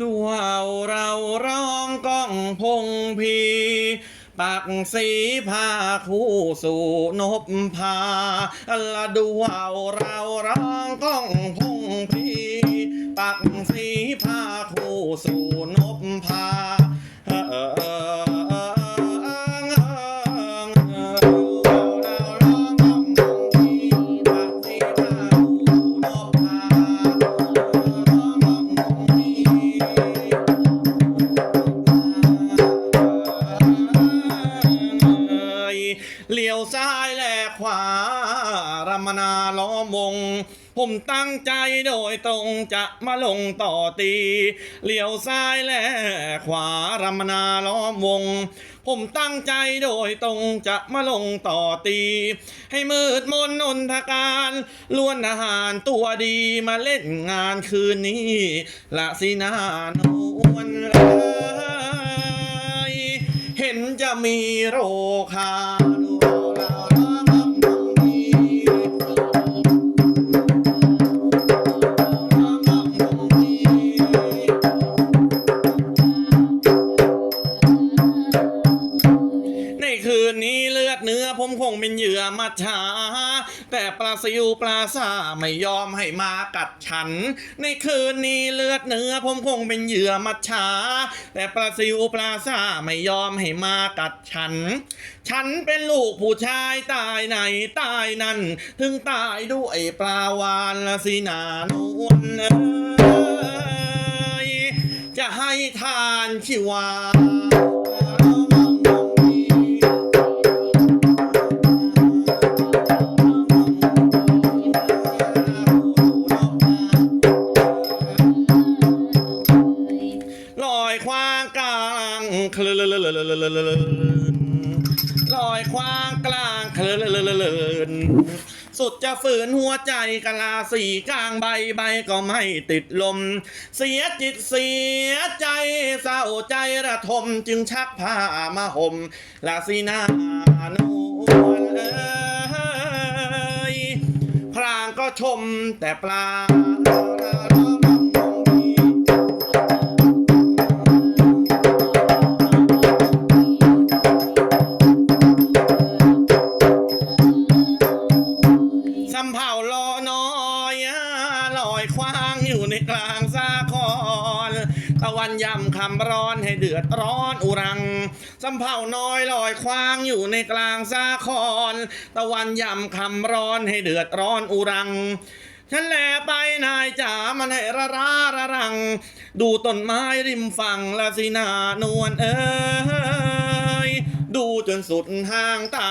ดูเอาเราร้องก้องพงพี ปักสีผ้าคู่สู่นบพาละดูเอาเราร้องก้องพง ซ้ายและขวารำมนาล้อมวง ผมตั้งใจโดยตรงจะมาลงต่อตีเลี้ยวซ้ายและขวารำมนาล้อมวง ผมตั้งใจโดยตรงจะมาลงต่อตี ให้มืดมนนนทการล้วนอาหารตัวดีมาเล่นงานคืนนี้ ละสินานวลเอยเห็นจะมีโรคา นี่เลือดเนื้อผมคงเป็นเหยื่อมัจฉาแต่ปลาซิวปลาซาไม่ยอมให้มากัดฉัน ในคืนนี้เลือดเนื้อผมคงเป็นเหยื่อมัจฉาแต่ปลาซิวปลาซาไม่ยอมให้มากัดฉัน ฉันเป็นลูกผู้ชายตายไหนตายนั่น ถึงตายด้วยปลาวานละสินานวลเอ้ยจะให้ทานชิวา คลืนลอยควางกลางคลื่นสุดจะฝืนหัวใจกะลาสีกลางใบใบก็ไม่ติดลม เสียจิตเสียใจเศร้าใจระทมจึงชักผ้ามาห่มลาสีนานวลเอ้ยพรางก็ชมแต่ปลา ลอยคว้างอยู่ในกลางสาครตะวันย่ำคำร้อนให้เดือดร้อนอุรังสำเภาน้อยลอยคว้างอยู่ในกลางสาครตะวันย่ำคำร้อนให้เดือดร้อนอุรังฉันแลไปนายจ๋ามันให้ระราระรัง ดูต้นไม้ริมฝั่งละสินานวลเอ้ย ดูจนสุดห้างตา